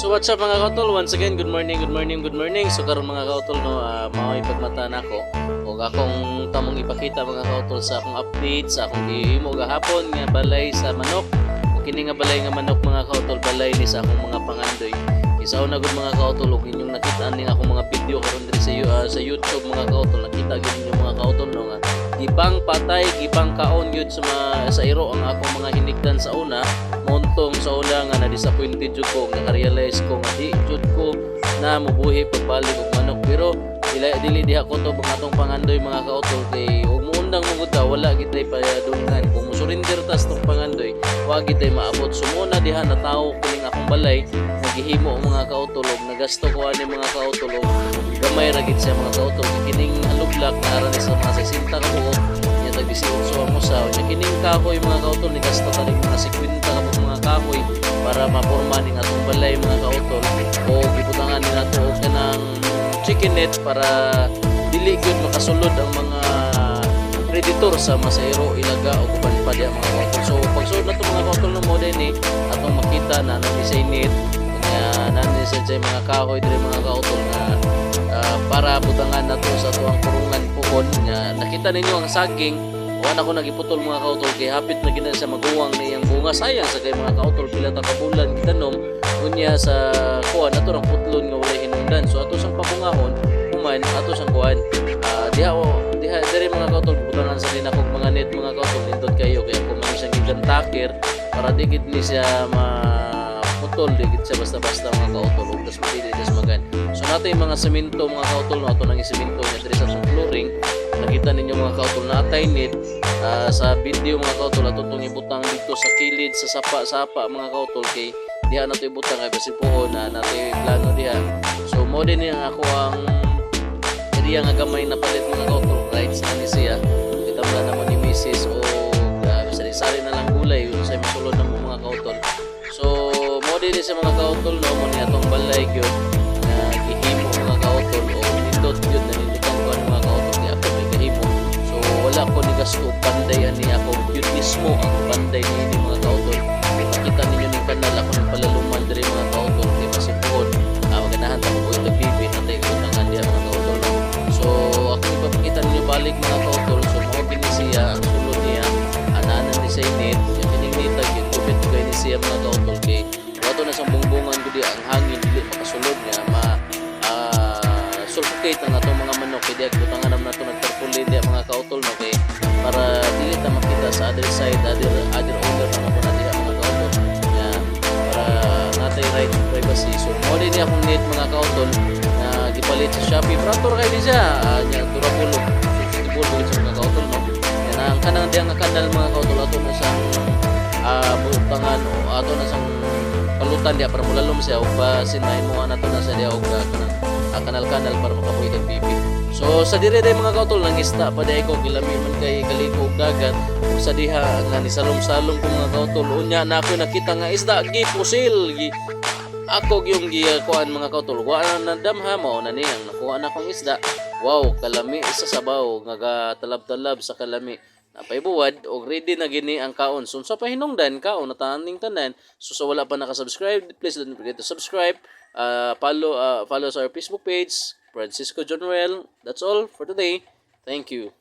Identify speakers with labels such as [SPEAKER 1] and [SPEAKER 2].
[SPEAKER 1] So what's up mga kautol? Once again, good morning, good morning, good morning. So karon mga kautol no, uh, mao ipagmata nako ug akong tamong ipakita mga kautol sa akong update sa akong gihimo gahapon nga balay sa manok. Ug kini nga balay nga manok mga kautol balay ni sa akong mga pangandoy. Isa na gud mga kautol ug inyong nakita ning akong mga video karon diri sa uh, sa YouTube mga kautol nakita gyud ninyo mga kautol no nga gibang patay gibang kaon gyud sa sa iro ang akong mga hinigdan sa una montong sa una nga na-disappointed jud ko naka-realize ko nga di jud ko na mubuhi pagbalik og manok. Pero dili dili diha ko to mga atong pangandoy mga kautol kay ug muundang mo ta wala gitay payadungan kung musurrender tas tong pangandoy wa gitay maabot. Sumuna diha na tawo kuning akong balay nagihimo ang mga kautol ug nagasto ko ani mga kautol gamay ra gid siya mga kautol kining alublak na ara ni sa mga 60 ka buok 18 mo sa nya kining kahoy mga kautol ni gasto ta ning mga 50 ka buok mga kahoy para maporma ning atong balay mga kautol. O gibutangan ni nato og kanang chicken net para dili gyud makasulod ang mga predator sa masayro ilaga o kuban pa diha mga kautol. So pagsulod nato mga kautol no mo eh atong makita na na-design net nga nanin sa mga kahoy diri mga kautol nga ah, para butangan na to sa tuwang kurungan pukon nga nakita ninyo ang saging wala ko nagiputol mga kautol kay hapit na gina sa maguwang niyang bunga. Sayang sa kay mga kautol pila ta kabulan gitanom. Unya sa kuan ato ang putlon nga wala hinungdan. So ato sang pabungahon human ato sang kuan Ah, diha o diha diri mga kautol butangan sa din akong mga net mga kautol nindot kayo. Kaya kung may siyang gigantaker para digit ni siya ma putol digit siya basta-basta mga kautol. Ug tas mapili tas so nato yung mga semento mga kautol no? Ato nang semento nga diri sa flooring nakita ninyo mga kautol na atay net Ah, sa video mga kautol ato tong ibutang dito sa kilid sa sapa-sapa mga kautol kay diha nato ibutang kay basi puhon na nato yung plano diha. So mo din ang ako ang area nga gamay na palit mga kautol rights na ni siya. Kita mo naman ni Mrs. o uh, sari-sari na lang gulay yun sa masulod ng mga kautol. So mo din sa mga kautol no mo ni atong balay gyud na gihimo mga kautol o nindot gyud na nindot wala ko ni gasto og panday ani ako. Yun mismo ang panday ni ini mga kautol. Makita ninyo ning kanal ako ng palaluman diri mga kautol. Kay masipuhon ah maganahan ta ko ito bibi natay ko tangan diha mga kautol. So ako ipapakita ninyo balik mga kautol. So mo gini siya ang sulod niya ananan ni sa init. Yung kininita yung kubit ko ni siya mga kautol. Kay wato na sa bungbungan ko di ang hangin dili makasulod niya ma ah, suffocate ang atong mga manok. Kay di butangan naman nato nagtarpulin di mga kautol no? Kay sa other side other other owner na mo na diha mga kautol nga para natay right to privacy. So din niya akong need mga kautol na gipalit sa Shopee. Prator kay di siya uh, nya durable sustainable mo sa mga kautol no? Yan ang kanang diha nga kanal mga kautol ato na sa uh, butangan o ato na sa palutan diha para mulalom siya ug ba sinay mo na to na sa diha og uh, ah, kanal-kanal para makabuhi kag bibi So sa dire day mga kautol nang isda pa day ko gilami man kay kaligo og dagat sa diha nga ni salom-salom ko mga kautol. Unya na ako nakita nga isda gi pusil gi ako yung gi kuan mga kautol. Wa na nadamha mo na niyang nakuha na akong isda. Wow kalami isa sabaw nga talab-talab sa kalami. Napaibuwad og ready na gini ang kaon. So sa pahinungdan kaon na taning tanan. So sa wala pa naka-subscribe please don't forget to subscribe uh, follow uh, follow us our Facebook page Francisco John That's all for today. Thank you.